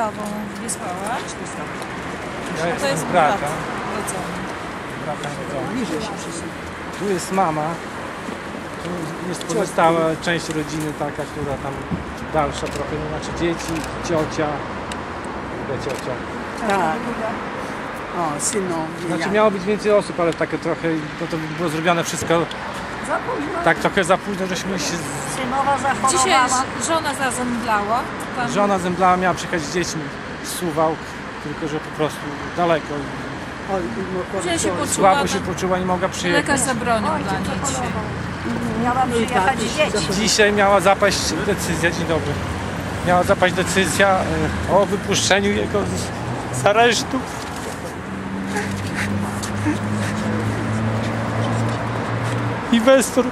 tobą wysłała? Ja To jestem jest brata. brata się. Tu jest mama. Tu jest pozostała część rodziny taka, która tam dalsza trochę, no znaczy dzieci, ciocia. Druga ciocia. Tak. O, synowie. Znaczy miało być więcej osób, ale takie trochę, no to było zrobione wszystko Za późno. tak trochę za późno, żeśmy się, Synowa zachorowała. Dzisiaj żona zazemdlała. Pan żona zemdlała, miała przyjechać z dziećmi z Suwałk, tylko że po prostu daleko. Oj, no, Źle się to- poczuła. Słabo się poczuła, nie mogła przyjechać. Lekarz zabronił Oj, dla niej co dzisiaj. Miała przyjechać tak, dzieci. Dzisiaj miała zapaść decyzja, dzień dobry, miała zapaść decyzja e, o wypuszczeniu jego z, z aresztu. Inwestor,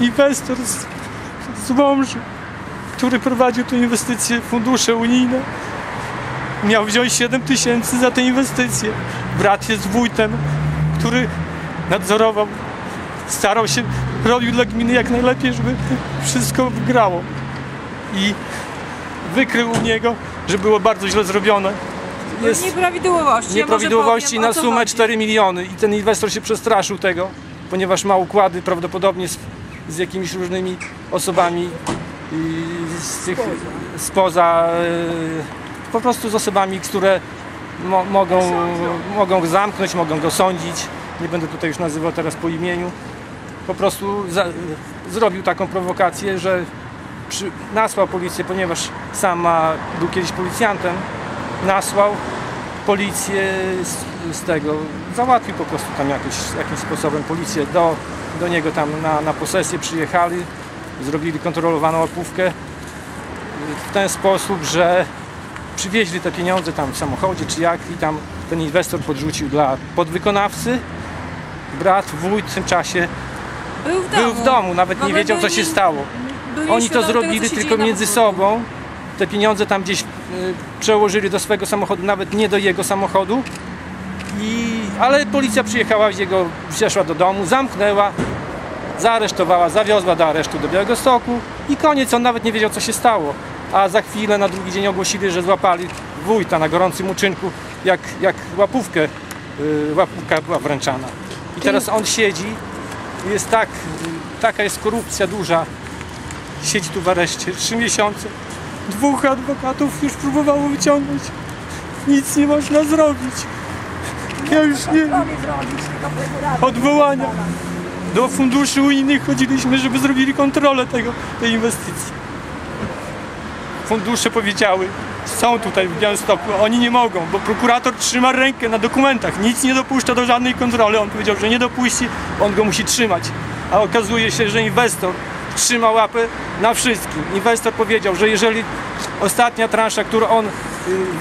inwestor z, z Łomży, który prowadził tę inwestycję, fundusze unijne, miał wziąć 7 tysięcy za tę inwestycję. Brat jest wójtem, który nadzorował starał się, robił dla gminy jak najlepiej, żeby wszystko grało. I wykrył u niego, że było bardzo źle zrobione. Jest Nieprawidłowości. Ja nieprawidłowości może powiem, na sumę chodzi. 4 miliony i ten inwestor się przestraszył tego, ponieważ ma układy prawdopodobnie z, z jakimiś różnymi osobami z tych, spoza, e, po prostu z osobami, które mo, mogą, mogą go zamknąć, mogą go sądzić. Nie będę tutaj już nazywał teraz po imieniu. Po prostu za, zrobił taką prowokację, że przy, nasłał policję, ponieważ sam ma, był kiedyś policjantem, nasłał policję z, tego, załatwił po prostu tam jakoś, jakimś sposobem policję do, do niego tam na, na posesję przyjechali, zrobili kontrolowaną łapówkę w ten sposób, że przywieźli te pieniądze tam w samochodzie czy jak i tam ten inwestor podrzucił dla podwykonawcy. Brat, wójt w tym czasie Był w domu. był w domu, nawet W nie wiedział co się stało. Oni to tego, zrobili tylko między sobą. Te pieniądze tam gdzieś y, przełożyli do swojego samochodu, nawet nie do jego samochodu. I, ale policja przyjechała, jego weszła do domu, zamknęła, zaaresztowała, zawiozła do aresztu do Białego Stoku i koniec, on nawet nie wiedział co się stało. A za chwilę, na drugi dzień ogłosili, że złapali wójta na gorącym uczynku, jak, jak łapówkę, y, łapówka była wręczana. I teraz on siedzi, jest tak, taka jest korupcja duża, siedzi tu w areszcie trzy miesiące. Dwóch adwokatów już próbowało wyciągnąć. Nic nie można zrobić. Ja już nie. Odwołania. Do funduszy unijnych chodziliśmy, żeby zrobili kontrolę tego, tej inwestycji. Fundusze powiedziały, są tutaj w Białymstoku, oni nie mogą, bo prokurator trzyma rękę na dokumentach, nic nie dopuszcza do żadnej kontroli. On powiedział, że nie dopuści, on go musi trzymać. A okazuje się, że inwestor trzyma łapę na wszystkim. Inwestor powiedział, że jeżeli ostatnia transza, którą on, y,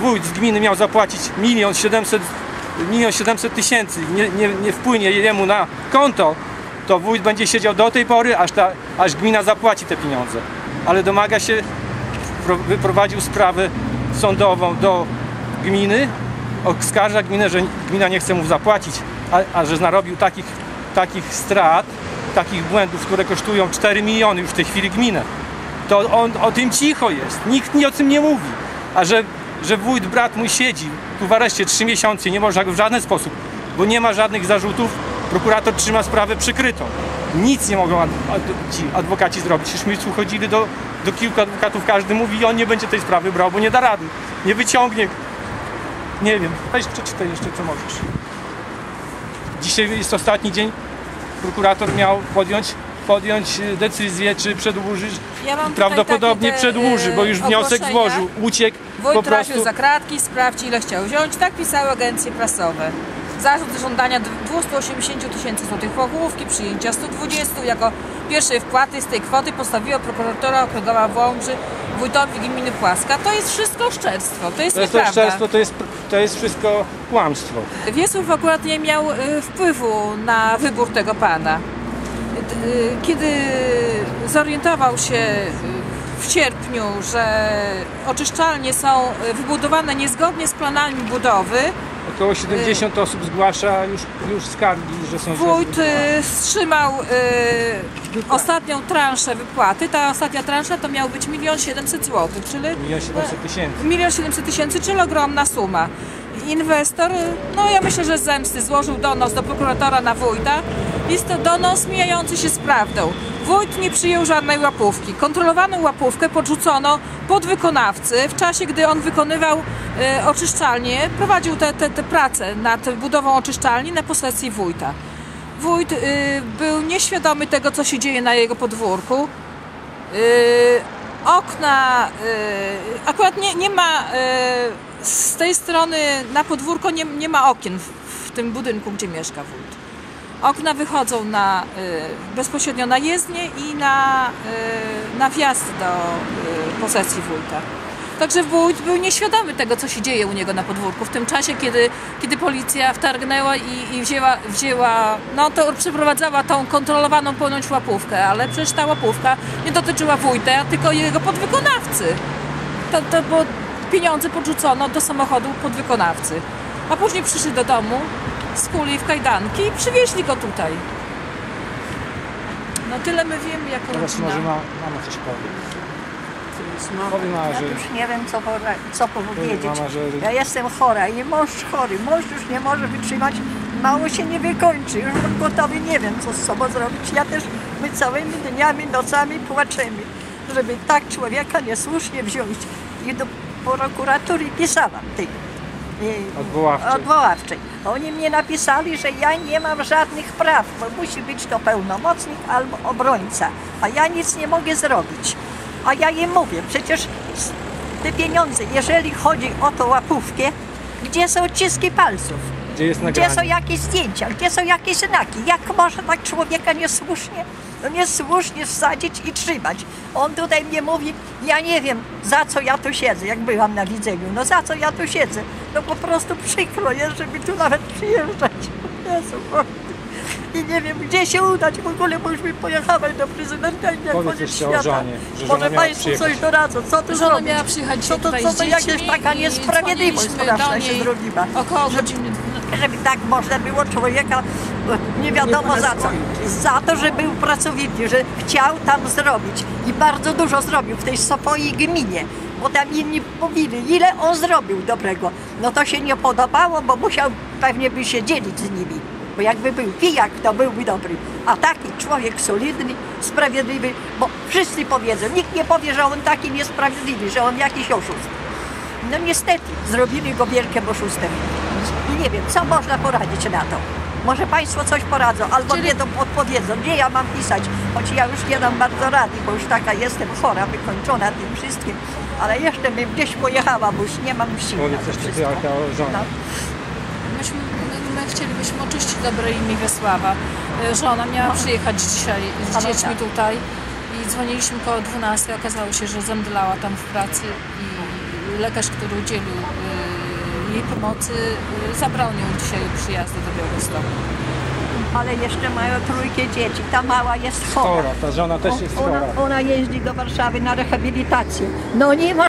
wójt z gminy miał zapłacić milion siedemset milion siedemset tysięcy nie, nie, nie wpłynie jemu na konto, to wójt będzie siedział do tej pory, aż, ta, aż gmina zapłaci te pieniądze. Ale domaga się, pro- wyprowadził sprawę sądową do gminy, oskarża gminę, że gmina nie chce mu zapłacić, a, a że narobił takich, takich strat, takich błędów, które kosztują 4 miliony już w tej chwili gminę. To on o tym cicho jest, nikt nie o tym nie mówi. A że, że wójt, brat mój siedzi tu w areszcie 3 miesiące, nie można go w żaden sposób, bo nie ma żadnych zarzutów, prokurator trzyma sprawę przykrytą. Nic nie mogą ad, ad, ci adwokaci zrobić. Już my tu chodzili do, do kilku adwokatów, każdy mówi, on nie będzie tej sprawy brał, bo nie da rady, nie wyciągnie. Nie wiem, weź przeczytaj jeszcze co możesz. Dzisiaj jest ostatni dzień, prokurator miał podjąć, podjąć e, decyzję, czy przedłużyć. Ja Prawdopodobnie takie przedłuży, bo już e, wniosek złożył, uciekł po Wójt trafił prostu. za kratki, sprawdź ile chciał wziąć. Tak pisały agencje prasowe. Zarzut żądania 280 tysięcy złotych pochówki, przyjęcia 120 jako pierwszej wpłaty z tej kwoty postawiła prokuratora okręgowa w Łomży wójtowi gminy Płaska. To jest wszystko oszczerstwo, to jest To jest to często, to jest, to jest wszystko kłamstwo. Wiesław akurat nie miał y, wpływu na wybór tego pana. Y, Kiedy zorientował się y, w sierpniu, że oczyszczalnie są y, wybudowane niezgodnie z planami budowy, Około 70 osób zgłasza już, już skargi, że są wójt y, wstrzymał y, ostatnią transzę wypłaty. Ta ostatnia transza to miał być 1 700 zł, czyli 1 700 tysięcy. milion 700 tysięcy, czyli ogromna suma. Inwestor, no ja myślę, że z zemsty złożył donos do prokuratora na wójta. Jest to donos mijający się z prawdą. Wójt nie przyjął żadnej łapówki. Kontrolowaną łapówkę podrzucono podwykonawcy w czasie, gdy on wykonywał e, oczyszczalnię, prowadził te, te, te prace nad budową oczyszczalni na posesji wójta. Wójt y, był nieświadomy tego, co się dzieje na jego podwórku. Y, okna, y, akurat nie, nie ma z tej strony na podwórko nie, nie ma okien w, w tym budynku, gdzie mieszka wójt. Okna wychodzą na, y, bezpośrednio na jezdnię i na, y, na wjazd do y, posesji wójta. Także wójt był nieświadomy tego, co się dzieje u niego na podwórku w tym czasie, kiedy, kiedy policja wtargnęła i, i wzięła, wzięła, no to przeprowadzała tą kontrolowaną ponoć łapówkę, ale przecież ta łapówka nie dotyczyła wójta, tylko jego podwykonawcy. To, to bo pieniądze podrzucono do samochodu podwykonawcy. A później przyszli do domu, skuli w kajdanki i przywieźli go tutaj. No tyle my wiemy jako Teraz rodzina. może ma, mama coś powie. Powie mama, Ja że... już nie wiem, co, pora- co powiedzieć. Mama, że- Ja jestem chora i mąż chory. Mąż już nie może wytrzymać. Mało się nie wykończy. Już gotowy nie wiem, co z sobą zrobić. Ja też my całymi dniami, nocami płaczemy, żeby tak człowieka niesłusznie wziąć. I do prokuratury pisałam tej Odwoławczej. odwoławczej. Oni mnie napisali, że ja nie mam żadnych praw, bo musi być to pełnomocnik albo obrońca, a ja nic nie mogę zrobić. A ja im mówię, przecież te pieniądze, jeżeli chodzi o tą łapówkę, gdzie są odciski palców? Gdzie jest Gdzie są jakieś zdjęcia? Gdzie są jakieś znaki? Jak można tak człowieka niesłusznie, no niesłusznie wsadzić i trzymać? On tutaj mnie mówi, ja nie wiem, za co ja tu siedzę, jak byłam na widzeniu. No za co ja tu siedzę? No po prostu przykro jest, żeby tu nawet przyjeżdżać. Jezu. I nie wiem, gdzie się udać w ogóle, bo już mi pojechałem do prezydenta i nie Powiedz koniec świata. żonie, że Może Państwo coś przyjechać. doradzą, co tu Żona zrobić? miała przyjechać Co to, co to jakaś taka niesprawiedliwość straszna się zrobiła. Około godziny żeby tak można było człowieka, e, nie wiadomo za co. Za to, że był pracowity, że chciał tam zrobić i bardzo dużo zrobił w tej swojej gminie. Bo tam inni mówili, ile on zrobił dobrego. No to się nie podobało, bo musiał pewnie by się dzielić z nimi. Bo jakby był pijak, to byłby dobry. A taki człowiek solidny, sprawiedliwy, bo wszyscy powiedzą, nikt nie powie, że on taki niesprawiedliwy, że on jakiś oszust. No niestety, zrobili go wielkim oszustem. Nie wiem, co można poradzić na to. Może Państwo coś poradzą, albo Czyli- mnie to podpowiedzą, gdzie ja mam pisać, choć ja już nie dam bardzo rady, bo już taka jestem chora, wykończona tym wszystkim, ale jeszcze bym gdzieś pojechała, bo już nie mam sił na Powiedz to jeszcze wszystko. ty, o żonie. No. Myśmy, my, my chcielibyśmy oczyścić dobre imię Wiesława. E, Żona miała przyjechać dzisiaj z Ale dziećmi tak. tutaj i dzwoniliśmy koło 12. Okazało się, że zemdlała tam w pracy i lekarz, który udzielił e, jej pomocy, e, zabronił dzisiaj przyjazdu do Białegostoku. Ale jeszcze mają trójkę dzieci, ta mała jest chora. Chora, ta żona też jest ona, chora. ona jeździ do Warszawy na rehabilitację. No nie ma